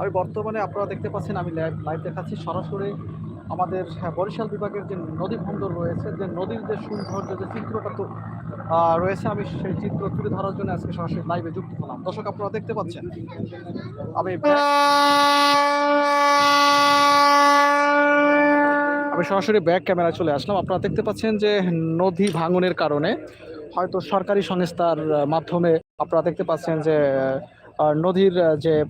আমি বর্তমানে আপনারা দেখতে পাচ্ছেন আমি লাইভ দেখাচ্ছি। সরাসরি আমাদের হ্যাঁ, বরিশাল বিভাগের যে নদী বন্দর রয়েছে যে নদীর যে সৌন্দর্য যে চিত্রটা তো রয়েছে আমি সেই চিত্র তুলে ধরার জন্য আজকে সরাসরি লাইভে যুক্ত হলাম। দর্শক আপনারা দেখতে পাচ্ছেন? আমি আমি সরাসরি ব্যাক ক্যামেরায় চলে আসলাম। আপনারা দেখতে পাচ্ছেন যে নদী ভাঙনের কারণে হয়তো সরকারি সংস্থার মাধ্যমে আপনারা দেখতে পাচ্ছেন যে নদীর যে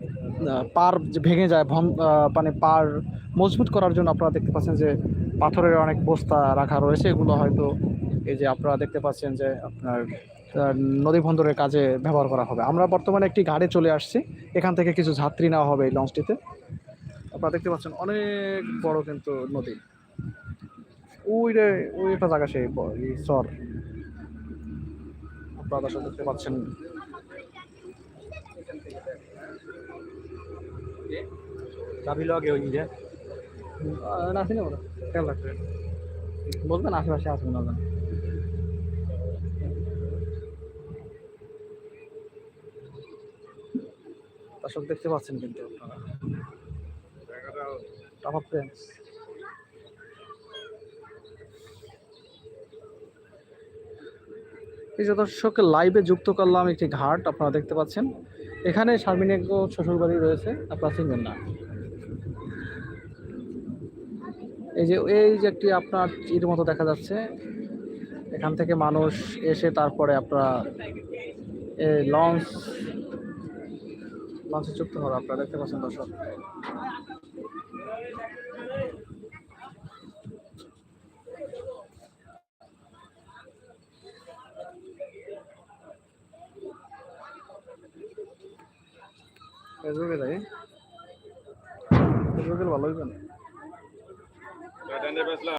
পার যে ভেঙে যায় ভন- মানে পার মজবুত করার জন্য আপনারা দেখতে পাচ্ছেন যে পাথরের অনেক বস্তা রাখা রয়েছে। এগুলো হয়তো এই যে আপনারা দেখতে পাচ্ছেন যে আপনার নদী বন্দরের কাজে ব্যবহার করা হবে। আমরা বর্তমানে একটি ঘাটে চলে আসছি। এখান থেকে কিছু যাত্রী নেওয়া হবে এই লঞ্চটিতে। আপনারা দেখতে পাচ্ছেন অনেক বড় কিন্তু নদী। ওই রে, ওই একটা জায়গা সেই চর আপনারা দেখতে পাচ্ছেন চাবি লগে ওই যে আহ, না ওরা খেয়াল রাখবে বলবেন আশেপাশে আসবেন না দর্শক দেখতে পাচ্ছেন কিন্তু আপনারা। টাকা এই যে দর্শক লাইভে যুক্ত করলাম একটি ঘাট, আপনারা দেখতে পাচ্ছেন। এখানে শারমিনেগ্য শ্বশুরবাড়ি রয়েছে, আপনারা চিনবেন না। এই যে এই যে একটি আপনার চির মতো দেখা যাচ্ছে, এখান থেকে মানুষ এসে তারপরে আপনারা লঞ্চ লঞ্চে যুক্ত হবে আপনারা দেখতে পাচ্ছেন দর্শক। ফেসবুকে যাই ফেসবুকে ভালো হইবে না।